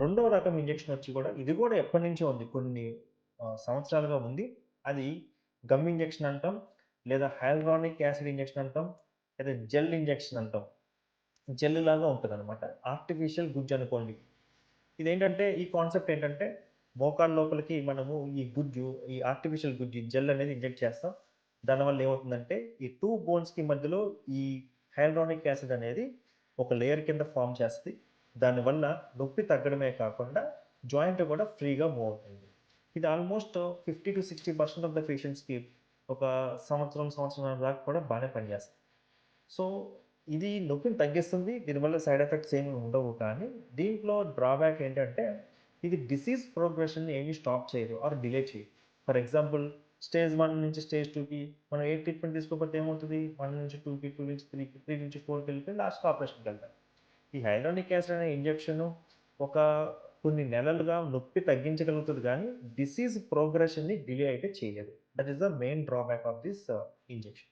రెండవ రకం ఇంజెక్షన్ వచ్చి కూడా ఇది కూడా ఎప్పటి నుంచో ఉంది. కొన్ని సంవత్సరాలుగా ఉంది. అది గమ్ ఇంజెక్షన్ అంటాం లేదా హైల్రానిక్ యాసిడ్ ఇంజెక్షన్ అంటాం లేదా జెల్ ఇంజెక్షన్ అంటాం. జెల్ లాగా ఉంటుంది అనమాట ఆర్టిఫిషియల్ గుజ్జు అనుకోండి. ఇదేంటంటే ఈ కాన్సెప్ట్ ఏంటంటే మోకాళ్ళ లోపలికి మనము ఈ గుజ్జు ఈ ఆర్టిఫిషియల్ గుజ్జు జెల్ అనేది ఇంజెక్ట్ చేస్తాం. దానివల్ల ఏమవుతుందంటే ఈ టూ బోన్స్కి మధ్యలో ఈ హైల్రానిక్ యాసిడ్ అనేది ఒక లేయర్ కింద ఫామ్ చేస్తుంది. దానివల్ల నొప్పి తగ్గడమే కాకుండా జాయింట్ కూడా ఫ్రీగా మూవ్ అవుతుంది. ఇది almost fifty to sixty percent of the పేషెంట్స్కి ఒక సంవత్సరం సంవత్సరం దాకా కూడా బాగానే పనిచేస్తుంది సో ఇది నొప్పిని తగ్గిస్తుంది దీనివల్ల సైడ్ ఎఫెక్ట్స్ ఏమి ఉండవు కానీ దీంట్లో డ్రాబ్యాక్ ఏంటంటే ఇది డిసీజ్ ప్రోగ్రెషన్ని ఏమీ స్టాప్ చేయదు ఆర్ డిలే చేయదు. ఫర్ ఎగ్జాంపుల్ స్టేజ్ వన్ నుంచి స్టేజ్ టూకి మనం ఏ ట్రీట్మెంట్ తీసుకోకపోతే ఏమవుతుంది? వన్ నుంచి టూకి టూ నుంచి త్రీకి త్రీ నుంచి ఫోర్కి వెళ్ళిపోయి లాస్ట్ ఆపరేషన్కి వెళ్తాం. ఈ హైడ్రానిక్ యాసిడ్ అనే ఇంజెక్షన్ ఒక కొన్ని నెలలుగా నొప్పి తగ్గించగలుగుతుంది కానీ డిసీజ్ ప్రోగ్రెషన్ని డిలే అయితే చేయదు. That is the main drawback of this injection